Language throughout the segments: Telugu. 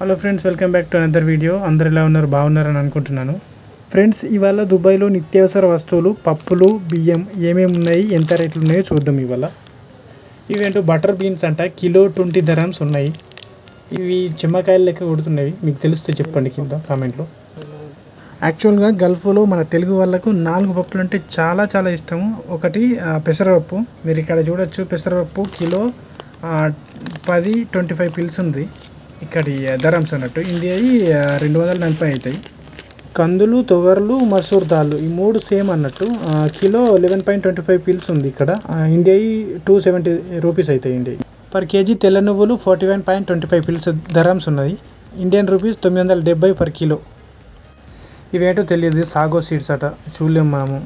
Hello friends welcome back to another video అందరు ఎలా ఉన్నారు? బాగున్నారని అనుకుంటున్నాను. ఫ్రెండ్స్ ఇవాళ దుబాయ్లో నిత్యావసర వస్తువులు పప్పులు బియ్యం ఏమేమి ఉన్నాయి? ఎంత రేట్లు ఉన్నాయో చూద్దాం ఇవాళ. ఇవేంటో బటర్ బీన్స్ అంట. కిలో ట్వంటీ ధరమ్స్ ఉన్నాయి. ఇవి చిమ్మకాయలు లెక్క కొడుతున్నవి. మీకు తెలిస్తే చెప్పండి కింద కామెంట్లో. యాక్చువల్గా గల్ఫ్లో మన తెలుగు వాళ్ళకు నాలుగు పప్పులు అంటే చాలా చాలా ఇష్టము. ఒకటి పెసరపప్పు. మీరు ఇక్కడ చూడొచ్చు పెసరపప్పు కిలో పది ట్వంటీ ఫైవ్ పిల్స్ ఉంది. ఇక్కడి ధరమ్స్ అన్నట్టు. ఇండియాయి రెండు వందల నలభై అవుతాయి. కందులు తొగర్లు మసూర్ దాల్ ఈ మూడు సేమ్ అన్నట్టు. Kilo eleven point twenty five fils ఉంది ఇక్కడ. ఇండియా ఇండియాయి టూ సెవెంటీ రూపీస్ అవుతాయి ఇండియా పర్ కేజీ తెల్ల నువ్వులు forty one point twenty five fils dirhams ఉన్నది. ఇండియన్ రూపీస్ తొమ్మిది వందల డెబ్బై పర్ కిలో. ఇవేంటో తెలియదు. సాగో సీడ్స్ అట. చూడలేము మనము.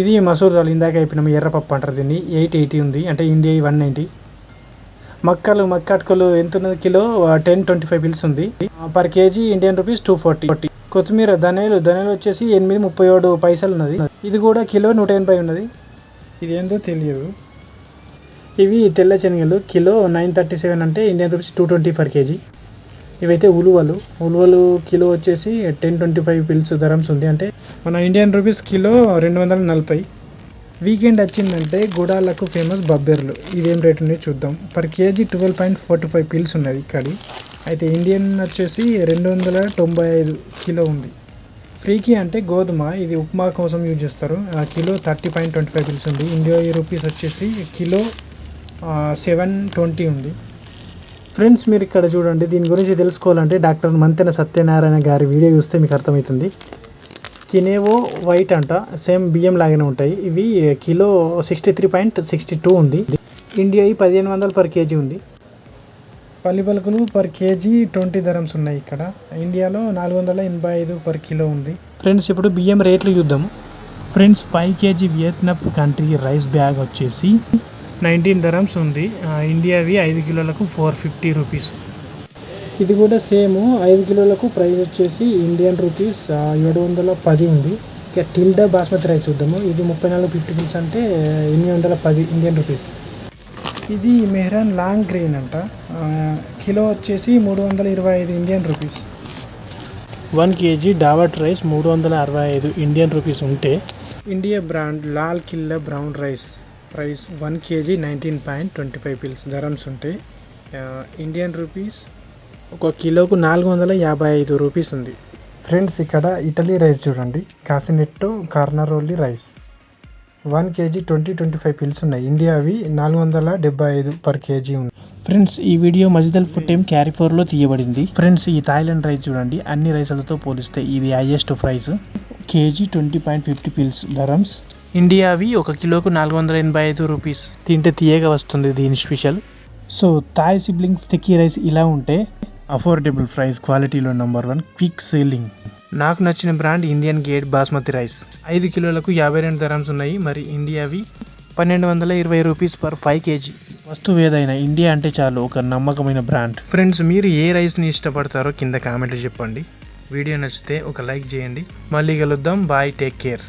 ఇది మసూర్ దాల్ ఇందాక అయిపోయినాము. ఎర్రపప్పు అంటారు దీన్ని. ఎయిట్ ఎయిటీ ఉంది. అంటే ఇండియా వన్ నైంటీ. మక్కలు మక్క అటుకలు ఎంత ఉన్నది kilo? Ten twenty five fils ఉంది. Per kg Indian rupees two forty కొత్తిమీర ధనియాలు ధనియాలు వచ్చేసి ఎనిమిది ముప్పై ఏడు పైసలు ఉన్నది. ఇది కూడా కిలో నూట ఎనభై ఉన్నది. ఇది ఏందో తెలియదు. ఇవి తెల్ల శనగలు కిలో నైన్ థర్టీ సెవెన్ అంటే Indian rupees two twenty per kg ఇవైతే ఉలువలు. ఉలువలు కిలో వచ్చేసి ten twenty five fils dirhams ఉంది. అంటే మన ఇండియన్ రూపీస్ కిలో రెండు వందల నలభై. వీకెండ్ వచ్చిందంటే గుడాలకు ఫేమస్ బబ్బెర్లు. ఇవేం రేట్ ఉన్నాయో చూద్దాం. Per kg twelve point forty five fils ఉన్నది ఇక్కడి. అయితే ఇండియన్ వచ్చేసి రెండు వందల తొంభై ఐదు కిలో ఉంది. ఫ్రీకి అంటే గోధుమ ఇది ఉప్మా కోసం యూజ్ చేస్తారు. ఆ kilo thirty point twenty five fils ఉంది. ఇండియా రూపీస్ వచ్చేసి కిలో సెవెన్ ట్వంటీ ఉంది. ఫ్రెండ్స్ మీరు ఇక్కడ చూడండి. దీని గురించి తెలుసుకోవాలంటే డాక్టర్ మంతెన సత్యనారాయణ గారి వీడియో చూస్తే మీకు అర్థమవుతుంది. కినేవో వైట్ అంట సేమ్ బియ్యం లాగానే ఉంటాయి. ఇవి kilo sixty three point sixty two ఉంది. ఇండియా పదిహేను వందలు పర్ కేజీ ఉంది. పల్లి పలుకులు పర్ కేజీ ట్వంటీ ధరమ్స్ ఉన్నాయి ఇక్కడ. ఇండియాలో నాలుగు వందల ఎనభై ఐదు పర్ కిలో ఉంది. ఫ్రెండ్స్ ఇప్పుడు బియ్యం రేట్లు చూద్దాము. Friends five kg Vietnam country rice bag వచ్చేసి నైన్టీన్ ధరమ్స్ ఉంది. ఇండియావి ఐదు కిలోలకు ఫోర్ ఫిఫ్టీ రూపీస్. ఇది కూడా సేమ్ ఐదు కిలోలకు ప్రైస్ వచ్చేసి ఇండియన్ రూపీస్ ఏడు వందల పది ఉంది. ఇక టిల్డా బాస్మతి రైస్ చూద్దాము. ఇది ముప్పై నాలుగు ఫిఫ్టీ పిల్స్ అంటే ఎనిమిది వందల పది ఇండియన్ రూపీస్. ఇది మెహ్రాన్ లాంగ్ గ్రెయిన్ అంట. కిలో వచ్చేసి మూడు వందల ఇరవై ఐదు Indian rupees. One kg Daawat rice మూడు వందల అరవై ఐదు ఇండియన్ రూపీస్ ఉంటే India brand Lal Qila brown rice price one kg nineteen point twenty five fils dirhams ఉంటాయి ఇండియన్ రూపీస్ ఒక కిలోకు నాలుగు వందల యాభై ఐదు రూపీస్ ఉంది. ఫ్రెండ్స్ ఇక్కడ ఇటలీ రైస్ చూడండి. Casinetto Carnaroli rice. One kg twenty twenty five fils ఉన్నాయి. ఇండియా అవి నాలుగు వందల డెబ్బై ఐదు పర్ కేజీ ఉంది. ఫ్రెండ్స్ ఈ వీడియో మజిదల్ ఫుడ్ టైం క్యారీఫోర్లో తీయబడింది. ఫ్రెండ్స్ ఈ థాయిలాండ్ రైస్ చూడండి. అన్ని రైసులతో పోలిస్తే ఇది highest price. Kg twenty point fifty fils dirhams. ఇండియావి ఒక కిలోకు నాలుగు వందల ఎనభై ఐదు రూపీస్. తింటే తీయగా వస్తుంది దీని special. So Thai siblings sticky rice ఇలా ఉంటే అఫోర్డబుల్ ప్రైస్ క్వాలిటీలో నెంబర్ వన్ క్విక్ సేలింగ్ నాకు నచ్చిన brand Indian gate basmati rice. ఐదు కిలోలకు యాభై రెండు ధరమ్స్ ఉన్నాయి. మరి ఇండియావి పన్నెండు వందల ఇరవై రూపీస్ పర్ ఫైవ్ కేజీ. వస్తువు ఏదైనా ఇండియా అంటే చాలు ఒక నమ్మకమైన బ్రాండ్. ఫ్రెండ్స్ మీరు ఏ రైస్ని ఇష్టపడతారో కింద కామెంట్లు చెప్పండి. వీడియో నచ్చితే ఒక లైక్ చేయండి. మళ్ళీ కలుద్దాం. Bye take care.